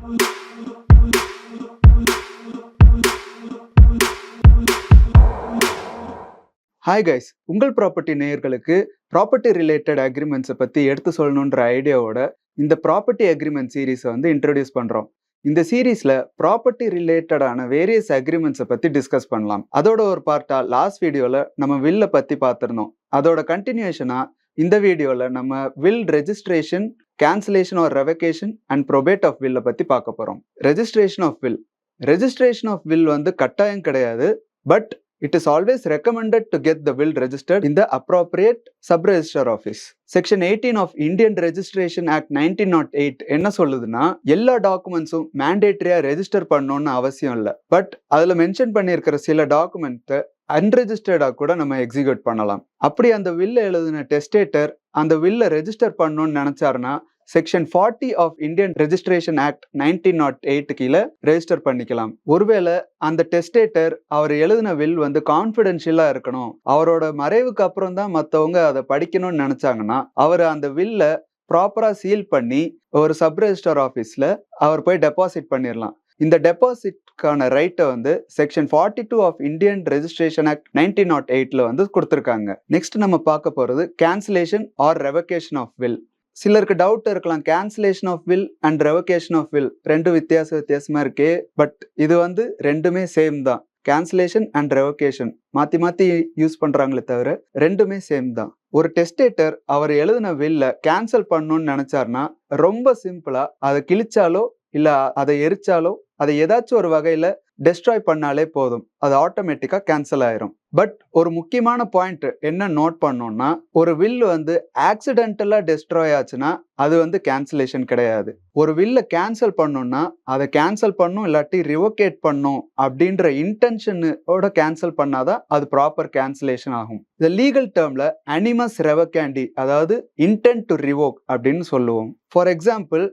Hi guys உங்கள் property நேயர்களுக்கு property related அக்ரிமெண்ட்ஸை பற்றி எடுத்து சொல்லணுன்ற ஐடியாவோட இந்த ப்ராப்பர்ட்டி அக்ரிமெண்ட் சீரீஸை வந்து இன்ட்ரடியூஸ் பண்ணுறோம் இந்த சீரீஸில் ப்ராப்பர்ட்டி ரிலேட்டடான வேரியஸ் அக்ரிமெண்ட்ஸை பற்றி டிஸ்கஸ் பண்ணலாம். அதோட ஒரு பார்ட்டாக லாஸ்ட் வீடியோவில் நம்ம வில்லை பற்றி பார்த்துருந்தோம். அதோட கண்டினியூஷனாக இந்த வீடியோவில் நம்ம will registration cancellation or revocation and probate of வில்லை பற்றி பார்க்க போகிறோம் registration of will registration of will வந்து கட்டாயம் கிடையாது but it is always recommended to get the will registered in the appropriate sub register office section eighteen of Indian registration act nineteen nought eight என்ன சொல்லுதுன்னா எல்லா டாக்குமெண்ட்ஸும் மேண்டேட்டரியா register பண்ணணும்னு அவசியம் இல்லை. But அதில் மென்ஷன் பண்ணியிருக்கிற சில டாக்குமெண்ட்டை அன்ரெஜிஸ்டர்டாக கூட நம்ம எக்ஸிக்யூட் பண்ணலாம். அப்படி அந்த வில்ல எழுதின டெஸ்டேட்டர் அந்த வில்ல ரெஜிஸ்டர் பண்ணணும்னு நினைச்சாருன்னா section forty of Indian registration act nineteen nought eight கீழே ரெஜிஸ்டர் பண்ணிக்கலாம். ஒருவேளை அந்த டெஸ்டேட்டர் அவர் எழுதின வில் வந்து கான்ஃபிடென்ஷியலாக இருக்கணும். அவரோட மறைவுக்கு அப்புறம் தான் மற்றவங்க அதை படிக்கணும்னு நினைச்சாங்கன்னா அவர் அந்த வில்ல ப்ராப்பராக சீல் பண்ணி ஒரு சப் ரெஜிஸ்டர் ஆஃபீஸில் அவர் போய் டெபாசிட் பண்ணிடலாம் இந்த டெபாசிட்கான ரைட்டை வந்து section forty two of Indian registration act nineteen nought எயிட்ல வந்து கொடுத்துருக்காங்க. நெக்ஸ்ட் நம்ம பார்க்க போகிறது cancellation or revocation of will சிலருக்கு டவுட் இருக்கலாம். Cancellation of will and revocation of will ரெண்டு வித்தியாச வித்தியாசமாக இருக்கே. பட் இது வந்து ரெண்டுமே சேம் தான். கேன்சலேஷன் அண்ட் ரெவகேஷன் மாற்றி மாற்றி யூஸ் பண்ணுறாங்களே தவிர ரெண்டுமே சேம் தான். ஒரு டெஸ்டேட்டர் அவர் எழுதின வில்ல கேன்சல் பண்ணணும்னு நினச்சாருன்னா ரொம்ப சிம்பிளாக அதை கிழிச்சாலோ இல்லை அதை எரிச்சாலோ அதை ஏதாச்சும் ஒரு வகையில் டெஸ்ட்ராய் பண்ணாலே போதும். அது ஆட்டோமேட்டிக்காக கேன்சல் ஆயிரும். பட் ஒரு முக்கியமான பாயிண்ட் என்ன நோட் பண்ணோம்னா ஒரு வில்லு வந்து ஆக்சிடென்டலாக டெஸ்ட்ராய் ஆச்சுன்னா அது வந்து கேன்சலேஷன் கிடையாது. ஒரு வில்லை கேன்சல் பண்ணோம்னா அதை கேன்சல் பண்ணும் இல்லாட்டி ரிவோகேட் பண்ணும் அப்படின்ற இன்டென்ஷனோட கேன்சல் பண்ணாதான் அது ப்ராப்பர் கேன்சலேஷன் ஆகும். இந்த லீகல் டேர்மில் அனிமஸ் ரெவகேண்டி அதாவது இன்டென்ட் டு ரிவோக் அப்படின்னு சொல்லுவோம். ஃபார் எக்ஸாம்பிள்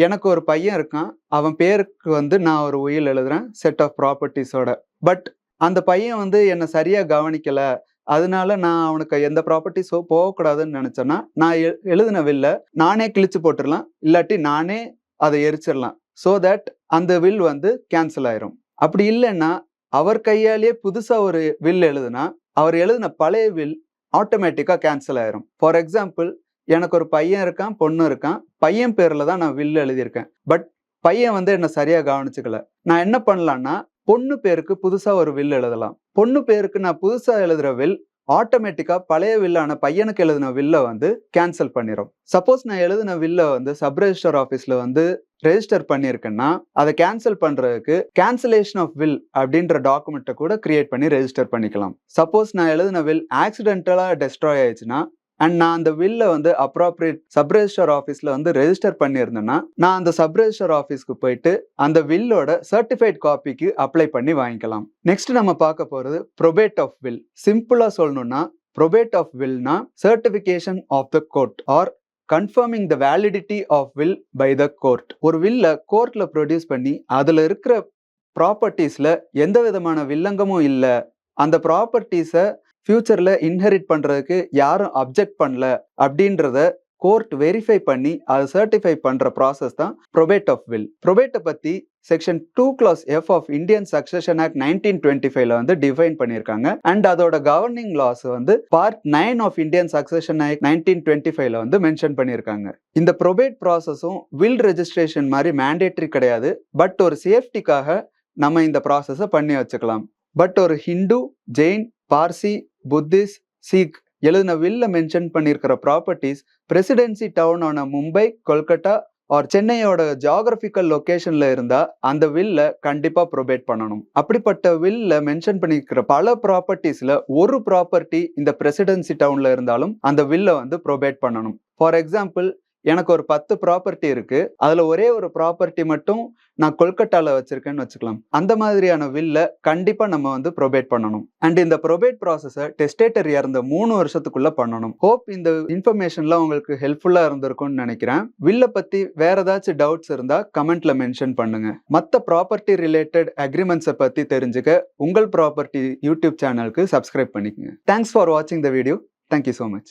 எனக்கு ஒரு பையன் இருக்கான். அவன் பேருக்கு வந்து நான் ஒரு உயில் எழுதுறேன். செட் ஆஃப் ப்ராப்பர்ட்டிஸோட பட் அந்த பையன் வந்து என்னை சரியாக கவனிக்கலை. அதனால நான் அவனுக்கு எந்த ப்ராப்பர்ட்டிஸோ போகக்கூடாதுன்னு நினச்சேன்னா நான் எ- எழுதின வில்ல நானே கிழிச்சு போட்டுடலாம் இல்லாட்டி நானே அதை எரிச்சிடலாம் ஸோ தட் அந்த வில் வந்து கேன்சல் ஆயிரும். அப்படி இல்லைன்னா அவர் கையாலேயே புதுசாக ஒரு வில் எழுதுனா அவர் எழுதின பழைய வில் ஆட்டோமேட்டிக்காக கேன்சல் ஆயிரும். ஃபார் எக்ஸாம்பிள் எனக்கு ஒரு பையன் இருக்கான் பொண்ணு இருக்கான். பையன் பேர்ல தான் நான் வில்லு எழுதியிருக்கேன். பட் பையன் வந்து என்னை சரியா கவனிச்சுக்கல. நான் என்ன பண்ணலான்னா பொண்ணு பேருக்கு புதுசா ஒரு வில் எழுதலாம். பொண்ணு பேருக்கு நான் புதுசா எழுதுற வில் ஆட்டோமேட்டிக்காக பழைய வில்லான பையனுக்கு எழுதின வில்ல வந்து கேன்சல் பண்ணிடும் சப்போஸ் நான் எழுதின வில்ல வந்து சப் ரெஜிஸ்டர் ஆஃபீஸில் வந்து ரெஜிஸ்டர் பண்ணியிருக்கேன்னா அதை கேன்சல் பண்ணுறதுக்கு கேன்சலேஷன் ஆஃப் வில் அப்படின்ற டாக்குமெண்ட்டை கூட கிரியேட் பண்ணி ரெஜிஸ்டர் பண்ணிக்கலாம். சப்போஸ் நான் எழுதின வில் ஆக்சிடென்டலாக டெஸ்ட்ராய் ஆயிடுச்சுன்னா அண்ட் நான் அந்த வில்ல வந்து அப்ராப்ரியேட் சப் ரெஜிஸ்டர் ஆஃபீஸ்ல வந்து ரெஜிஸ்டர் பண்ணியிருந்தேன்னா நான் அந்த சப் ரெஜிஸ்டர் ஆஃபீஸ்க்கு போயிட்டு அந்த வில்லோட சர்டிஃபைட் காப்பிக்கு அப்ளை பண்ணி வாங்கிக்கலாம். நெக்ஸ்ட் நம்ம பார்க்க போறது ப்ரொபேட் ஆஃப் வில் சிம்பிளா சொல்லணும்னா probate of வில்னா certification of the court or confirming the validity of will by the court ஒரு வில்ல கோர்ட்ல ப்ரொடியூஸ் பண்ணி அதுல இருக்கிற ப்ராப்பர்ட்டிஸில் எந்த விதமான வில்லங்கமும் இல்லை. அந்த ப்ராப்பர்ட்டிஸை ஃப்யூச்சரில் இன்ஹெரிட் பண்ணுறதுக்கு யாரும் அப்ஜெக்ட் பண்ணல அப்படின்றத கோர்ட் வெரிஃபை பண்ணி அதை சர்டிஃபை பண்ணுற ப்ராசஸ் தான் ப்ரொபேட் ஆஃப் வில் ப்ரொபேட்டை பற்றி section two clause F of Indian succession act nineteen twenty ஃபைவ்ல வந்து டிஃபைன் பண்ணியிருக்காங்க. அண்ட் அதோட கவர்னிங் லாஸ் வந்து part nine of Indian succession act nineteen twenty ஃபைவ்ல வந்து மென்ஷன் பண்ணியிருக்காங்க. இந்த ப்ரொபேட் ப்ராசஸும் வில் ரெஜிஸ்ட்ரேஷன் மாதிரி மேண்டேட்ரி கிடையாது. பட் ஒரு சேஃப்டிக்காக நம்ம இந்த ப்ராசஸை பண்ணி வச்சுக்கலாம். பட் ஒரு ஹிந்து ஜெயின் பார்சி புத்திஸ்ட் சீக் எழுதின வில்ல மென்ஷன் பண்ணியிருக்கிற ப்ராப்பர்ட்டிஸ் பிரசிடென்சி டவுனான மும்பை கொல்கட்டா ஆர் சென்னையோட ஜியாகிரபிக்கல் லொக்கேஷன்ல இருந்தா அந்த வில்ல கண்டிப்பா ப்ரொபேட் பண்ணணும். அப்படிப்பட்ட வில்ல மென்ஷன் பண்ணியிருக்கிற பல ப்ராப்பர்ட்டிஸ்ல ஒரு ப்ராப்பர்ட்டி இந்த பிரசிடென்சி டவுன்ல இருந்தாலும் அந்த வில்ல வந்து ப்ரொபேட் பண்ணணும். ஃபார் எக்ஸாம்பிள் எனக்கு ஒரு பத்து ப்ராப்பர்ட்டி இருக்கு. அதுல ஒரே ஒரு ப்ராப்பர்ட்டி மட்டும் நான் கொல்கட்டால வச்சிருக்கேன்னு வச்சுக்கலாம். அந்த மாதிரியான வில்ல கண்டிப்பா நம்ம வந்து ப்ரொபேட் பண்ணணும். அண்ட் இந்த ப்ரொபேட் ப்ராசஸை டெஸ்டேட்டர் இறந்த மூணு வருஷத்துக்குள்ள பண்ணணும். ஹோப் இந்த இன்ஃபர்மேஷன்லாம் உங்களுக்கு ஹெல்ப்ஃபுல்லா இருந்திருக்கும்னு நினைக்கிறேன். வில்ல பத்தி வேற ஏதாச்சும் டவுட்ஸ் இருந்தா கமெண்ட்ல மென்ஷன் பண்ணுங்க. மத்த ப்ராப்பர்ட்டி ரிலேட்டட் அக்ரிமெண்ட்ஸை பத்தி தெரிஞ்சுக்க உங்கள் ப்ராப்பர்ட்டி யூடியூப் சேனலுக்கு சப்ஸ்கிரைப் பண்ணிக்கங்க. தேங்க்ஸ் ஃபார் வாட்சிங் the video thank you so much